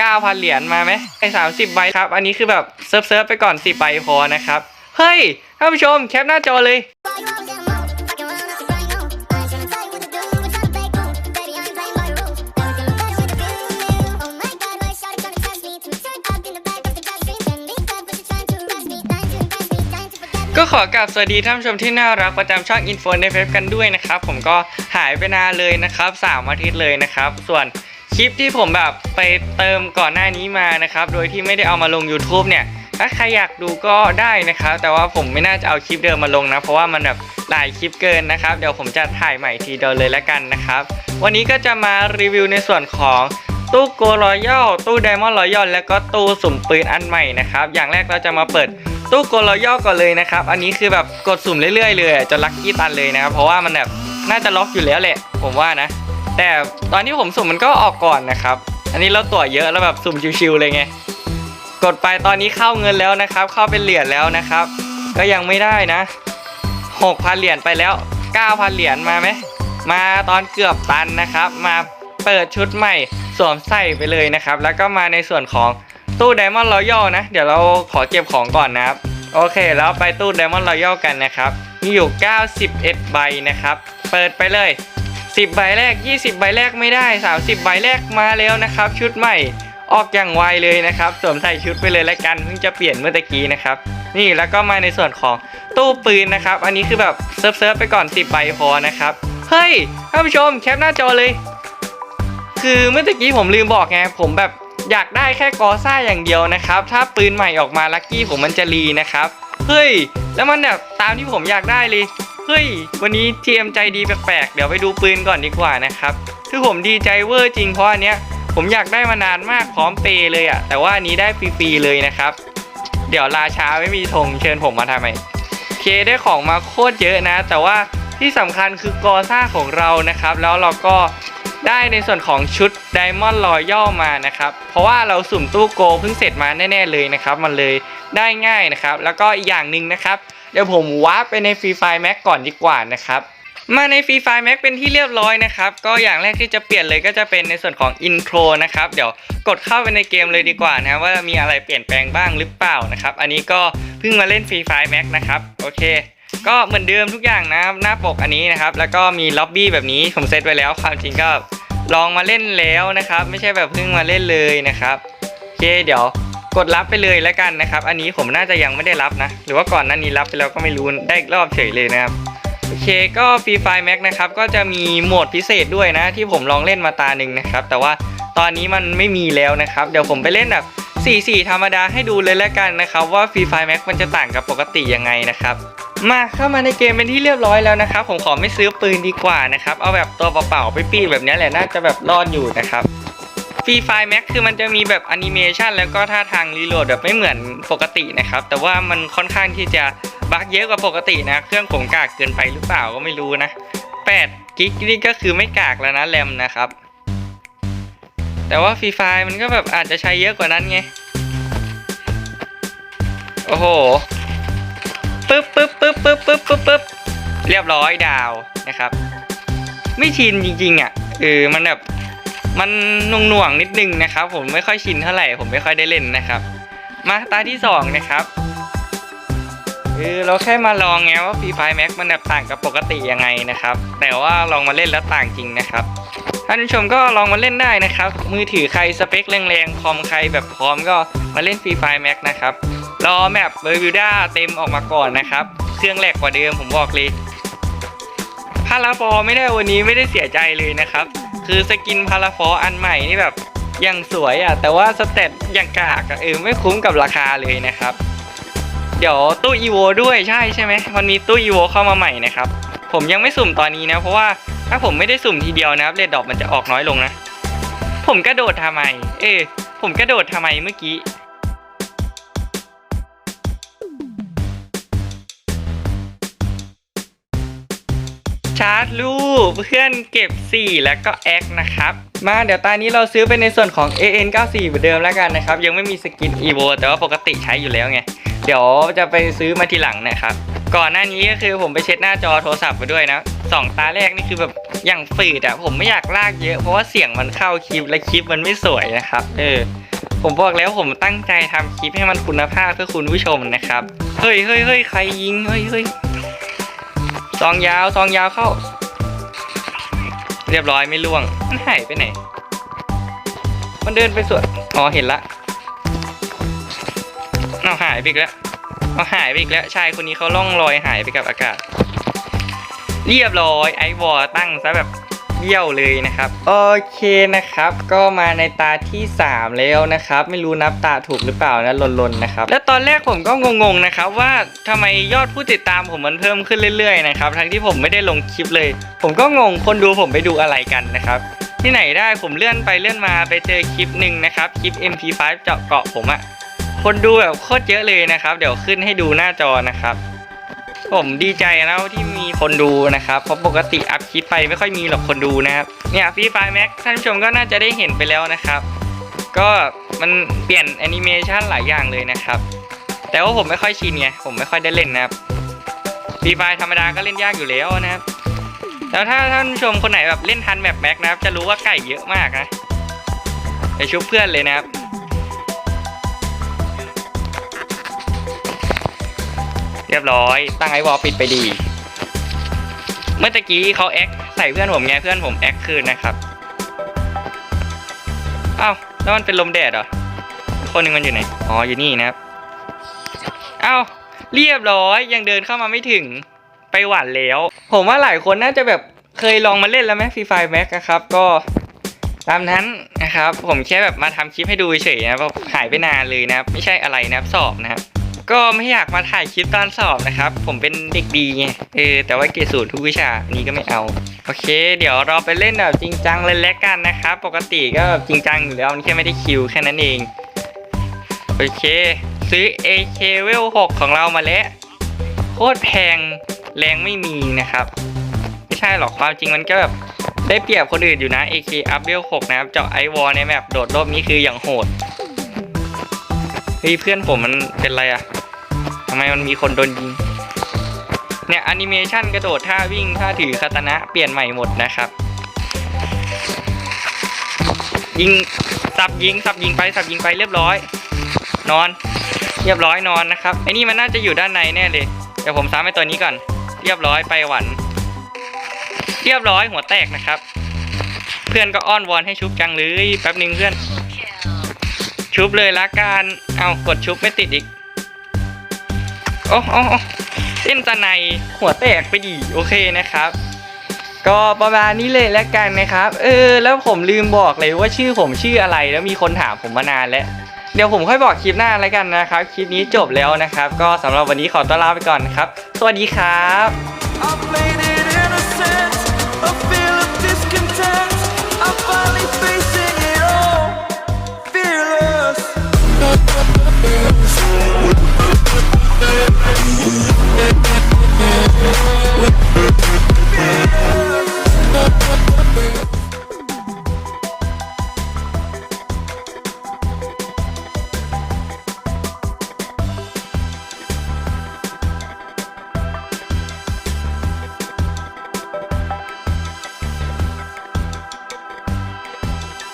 9,000 เหรียญมาไหมไอ้30ใบครับ อันนี้คือแบบเซิร์ฟเซิร์ฟไปก่อน10ใบพอนะครับ เฮ้ยท่านผู้ชมแคปหน้าจอเลยก็ขอกราบสวัสดีท่านผู้ชมที่น่ารักประจำช่อง Info ในเฟซกันด้วยนะครับ ผมก็หายไปนานเลยนะครับ3อาทิตย์เลยนะครับ ส่วน คลิปที่ผมแบบไปเติมก่อนหน้านี้มานะครับ โดยที่ไม่ได้เอามาลง YouTube เนี่ย ถ้าใครอยากดูก็ได้นะครับ แต่ว่าผมไม่น่าจะเอาคลิปเดิมมาลงนะ เพราะว่ามันแบบหลายคลิปเกินนะครับ เดี๋ยวผมจะถ่ายใหม่ทีเดียวเลยแล้วกันนะครับ วันนี้ก็จะมารีวิวในส่วนของตู้โกรอยัลตู้ไดมอนด์รอยัลแล้วก็ตู้สุ่มปืนอันใหม่นะครับ อย่างแรกเราจะมาเปิดตู้โกลอย่อก่อนเลยนะครับ อันนี้คือแบบกดสุ่มเรื่อยๆเลยจนลัคกี้ตันเลยนะครับ เพราะว่ามันแบบน่าจะล็อกอยู่แล้วแหละ ผมว่านะ แต่ตอนที่ผมสุ่มมันก็ออกก่อนนะครับ อันนี้เราตั๋วเยอะแล้วแบบสุ่มชิวๆเลยไง กดไปตอนนี้เข้าเงินแล้วนะครับ เข้าเป็นเหรียญแล้วนะครับ ก็ยังไม่ได้นะ6,000เหรียญไปแล้ว 9,000เหรียญมาไหมมาตอนเกือบตันนะครับ มาเปิดชุดใหม่สวมใส่ไปเลยนะครับ แล้วก็มาในส่วนของตู้ Diamond Royal นะ เดี๋ยวเราขอเก็บของก่อนนะครับ โอเค แล้วไปตู้ Diamond Royal กันนะครับ มีอยู่ 91 ใบนะครับ เปิดไปเลย 10 ใบแรก 20 ใบแรกไม่ได้ 30 ใบแรกมาแล้วนะครับ ชุดใหม่ออกอย่างไวเลยนะครับสวมใส่ชุดไปเลยละกันเพิ่งจะเปลี่ยนเมื่อตะกี้นะครับ นี่แล้วก็มาในส่วนของตู้ปืนนะครับ อันนี้คือแบบเซิร์ฟเซิร์ฟไปก่อน 10 ใบพอนะครับ เฮ้ยท่านผู้ชมแคปหน้าจอเลย คือเมื่อตะกี้ผมลืมบอกไงผมแบบอยากได้แค่กอซ่าอย่างเดียวนะครับ ถ้าปืนใหม่ออกมาลัคกี้ผมมันจะรีนะครับ เฮ้ย แล้วมันแบบตามที่ผมอยากได้เลย เฮ้ย วันนี้เทียมใจดีแปลกๆ เดี๋ยวไปดูปืนก่อนดีกว่านะครับ คือผมดีใจเวอร์จริงเพราะอันเนี้ยผมอยากได้มานานมากพร้อมเปย์เลยอะแต่ว่าอันนี้ได้ฟรีๆเลยนะครับ เดี๋ยวราช้าไม่มีธงเชิญผมมาทำไมเคได้ของมาโคตรเยอะนะ แต่ว่าที่สำคัญคือกอซ่าของเรานะครับ แล้วเราก็ได้ในส่วนของชุด Diamond Royal มานะครับ เพราะว่าเราสุ่มตู้โกเพิ่งเสร็จมาแน่ๆเลยนะครับ มันเลยได้ง่ายนะครับ แล้วก็อีกอย่างหนึ่งนะครับ เดี๋ยวผมวาร์ปไปใน Free Fire Max ก่อนดีกว่านะครับ มาใน Free Fire Max เป็นที่เรียบร้อยนะครับ ก็อย่างแรกที่จะเปลี่ยนเลยก็จะเป็นในส่วนของ Intro นะครับเดี๋ยวกดเข้าไปในเกมเลยดีกว่านะว่ามีอะไรเปลี่ยนแปลงบ้างหรือเปล่านะครับ อันนี้ก็เพิ่งมาเล่น Free Fire Max นะครับโอเคก็เหมือนเดิมทุกอย่างนะครับหน้าปกอันนี้นะครับ แล้วก็มีล็อบบี้แบบนี้ผมเซตไว้แล้วความจริงก็ลองมาเล่นแล้วนะครับ ไม่ใช่แบบเพิ่งมาเล่นเลยนะครับโอเคเดี๋ยว กดรับไปเลยแล้วกันนะครับ อันนี้ผมน่าจะยังไม่ได้รับนะ หรือว่าก่อนหน้านี้รับไปแล้วก็ไม่รู้ได้อีกรอบเฉยเลยนะครับโอเคก็ฟรีไฟ Max นะครับก็จะมีโหมดพิเศษด้วยนะ ที่ผมลองเล่นมาตาหนึ่งนะครับ แต่ว่าตอนนี้มันไม่มีแล้วนะครับ เดี๋ยวผมไปเล่นแบบ4-4 ธรรมดาให้ดูเลยแล้วกันนะครับ ว่าฟรีไฟ Max มันจะต่างกับปกติยังไงนะครับมาเข้ามาในเกมเป็นที่เรียบร้อยแล้วนะครับ ผมขอไม่ซื้อปืนดีกว่านะครับ เอาแบบตัวเปล่าๆไปปีแบบนี้แหละน่าจะแบบรอดอยู่นะครับ ฟรีไฟ Max คือมันจะมีแบบแอนิเมชันแล้วก็ท่าทางรีโหลดแบบไม่เหมือนปกตินะครับ แต่ว่ามันค่อนข้างที่จะบั๊กเยอะกว่าปกตินะ เครื่องผมกากเกินไปหรือเปล่าก็ไม่รู้นะ8กิกนี่ก็คือไม่กากแล้วนะแรมนะครับ แต่ว่าฟรีไฟมันก็แบบอาจจะใช้เยอะกว่านั้นไง โอ้โหปึ๊บปึ๊บปึ๊บปึ๊บปึ๊บปึ๊บปึ๊บเรียบร้อยดาวนะครับ ไม่ชินจริงๆอะเออมันแบบ มันหน่วงๆนิดนึงนะครับ ผมไม่ค่อยชินเท่าไหร่ผมไม่ค่อยได้เล่นนะครับ มาตาที่สองนะครับเออเราแค่มาลองไงว่า Free Fire Max มันแบบต่างกับปกติยังไงนะครับ แต่ว่าลองมาเล่นแล้วต่างจริงนะครับท่านผู้ชมก็ลองมาเล่นได้นะครับ มือถือใครสเปคแรงๆคอมใครแบบพร้อมก็มาเล่น Free Fire Max นะครับรอแมปเบอร์วิวด้าเต็มออกมาก่อนนะครับ เครื่องแรกกว่าเดิมผมบอกเลยพาราฟอไม่ได้วันนี้ไม่ได้เสียใจเลยนะครับ คือสกินพาราฟออันใหม่นี่แบบยังสวยอะ แต่ว่าสเตตยังกากอะเออไม่คุ้มกับราคาเลยนะครับ เดี๋ยวตู้อีโวด้วยใช่ใช่ไหมมันมีตู้อีโวเข้ามาใหม่นะครับ ผมยังไม่สุ่มตอนนี้นะ เพราะว่าถ้าผมไม่ได้สุ่มทีเดียวนะครับเรดดอกมันจะออกน้อยลงนะ ผมกระโดดทำไม เออผมกระโดดทำไมเมื่อกี้ ชาร์จรูปเพื่อนเก็บ 4 แล้วก็แอคนะครับ มาเดี๋ยวตอนนี้เราซื้อไปในส่วนของ AN94 เหมือนเดิมแล้วกันนะครับ ยังไม่มีสกิน EVO แต่ว่าปกติใช้อยู่แล้วไง เดี๋ยวจะไปซื้อมาทีหลังนะครับ ก่อนหน้านี้ก็คือผมไปเช็ดหน้าจอโทรศัพท์ไปด้วยนะสองตาแรกนี่คือแบบอย่างฝืดอะผมไม่อยากลากเยอะเพราะว่าเสียงมันเข้าคลิปและคลิปมันไม่สวยนะครับ เออผมบอกแล้วผมตั้งใจทำคลิปให้มันคุณภาพเพื่อคุณผู้ชมนะครับ เฮ้ยเฮ้ยเฮ้ยใครยิง เฮ้ยเฮ้ย ซองยาวซองยาวเข้า เรียบร้อยไม่ล่วง มันหายไปไหน มันเดินไปสวนอ๋อเห็นละเอาหายไปอีกแล้วเอาหายไปอีกแล้วชายคนนี้เขาล่องลอยหายไปกับอากาศ เรียบร้อยไอวอตั้งซะแบบ เบี้ยวเลยนะครับ โอเคนะครับ ก็มาในตาที่ 3 แล้วนะครับ ไม่รู้นับตาถูกหรือเปล่านะหล่นๆนะครับ แล้วตอนแรกผมก็งงๆนะครับว่าทำไมยอดผู้ติดตามผมมันเพิ่มขึ้นเรื่อยๆนะครับทั้งที่ผมไม่ได้ลงคลิปเลย ผมก็งงคนดูผมไปดูอะไรกันนะครับที่ไหนได้ผมเลื่อนไปเลื่อนมาไปเจอคลิปหนึ่งนะครับคลิป MP5 เจาะเกาะผมอะคนดูแบบโคตรเยอะเลยนะครับ เดี๋ยวขึ้นให้ดูหน้าจอนะครับ ผมดีใจนะที่มีคนดูนะครับ เพราะปกติอัพคลิปไปไม่ค่อยมีหรอกคนดูนะครับ เนี่ยฟรีไฟแม็กท่านผู้ชมก็น่าจะได้เห็นไปแล้วนะครับ ก็มันเปลี่ยนแอนิเมชันหลายอย่างเลยนะครับ แต่ว่าผมไม่ค่อยชินไง ผมไม่ค่อยได้เล่นนะครับฟรีไฟธรรมดาก็เล่นยากอยู่แล้วนะครับ แล้วถ้าท่านผู้ชมคนไหนแบบเล่นทันแบบแม็กนะครับ จะรู้ว่าไก่เยอะมากนะไปชุบเพื่อนเลยนะครับ เรียบร้อย ตั้งไอวอลปิดไปดี เมื่อกี้เขาแอคใส่เพื่อนผมไงเพื่อนผมแอคคืนนะครับเอ้าแล้วมันเป็นลมแดดเหรอ คนหนึ่งมันอยู่ไหน อ๋ออยู่นี่นะครับเอ้าเรียบร้อยยังเดินเข้ามาไม่ถึงไปหวานแล้ว ผมว่าหลายคนน่าจะแบบเคยลองมาเล่นแล้วไหมฟรีไฟแม็กครับ ก็ตามนั้นนะครับ ผมแค่แบบมาทำคลิปให้ดูเฉยนะครับหายไปนานเลยนะไม่ใช่อะไรนะครับสอบนะครับ ก็ไม่อยากมาถ่ายคลิปตอนสอบนะครับ ผมเป็นเด็กดีไงเออแต่ว่าเกรดศูนย์ทุกวิชานี้ก็ไม่เอา โอเค เดี๋ยวเราไปเล่นแบบจริงจังเลยแล้วกันนะครับ ปกติก็แบบจริงจังอยู่แล้วแค่ไม่ได้คิวแค่นั้นเอง โอเค ซื้อ AK w e l 6ของเรามาแล้วโคตรแพงแรงไม่มีนะครับ ไม่ใช่หรอกความจริงมันก็แบบได้เปรียบคนอื่นอยู่นะ AK up level 6นะครับ เจาะไอวอลในแมปโดดรอบนี้คืออย่างโหดเฮ้ยเพื่อนผมมันเป็นไรอะ ทำไมมันมีคนโดนยิง เนี่ยแอนิเมชันกระโดดท่าวิ่งท่าถือคาตานะเปลี่ยนใหม่หมดนะครับ ยิงสับยิงสับยิงไปสับยิงไปเรียบร้อย นอน เรียบร้อยนอนนะครับไอ้นี่มันน่าจะอยู่ด้านในแน่เลยเดี๋ยวผมซ้ำไอ้ตัวนี้ก่อน เรียบร้อยไปหวัน เรียบร้อยหัวแตกนะครับ เพื่อนก็อ้อนวอนให้ชุบจังเลยแป๊บหนึ่งเพื่อน ชุบเลยละกันเอากดชุบไม่ติดอีก โอ้โอ้โอ้เต้นตะในหัวแตกไปดีโอเคนะครับ ก็ประมาณนี้เลยแล้วกันนะครับ เออ แล้วผมลืมบอกเลยว่าชื่อผมชื่ออะไรแล้วมีคนถามผมมานานแล้ว เดี๋ยวผมค่อยบอกคลิปหน้าแล้วกันนะครับ คลิปนี้จบแล้วนะครับ ก็สำหรับวันนี้ขอตัวลาไปก่อนนะครับ สวัสดีครับ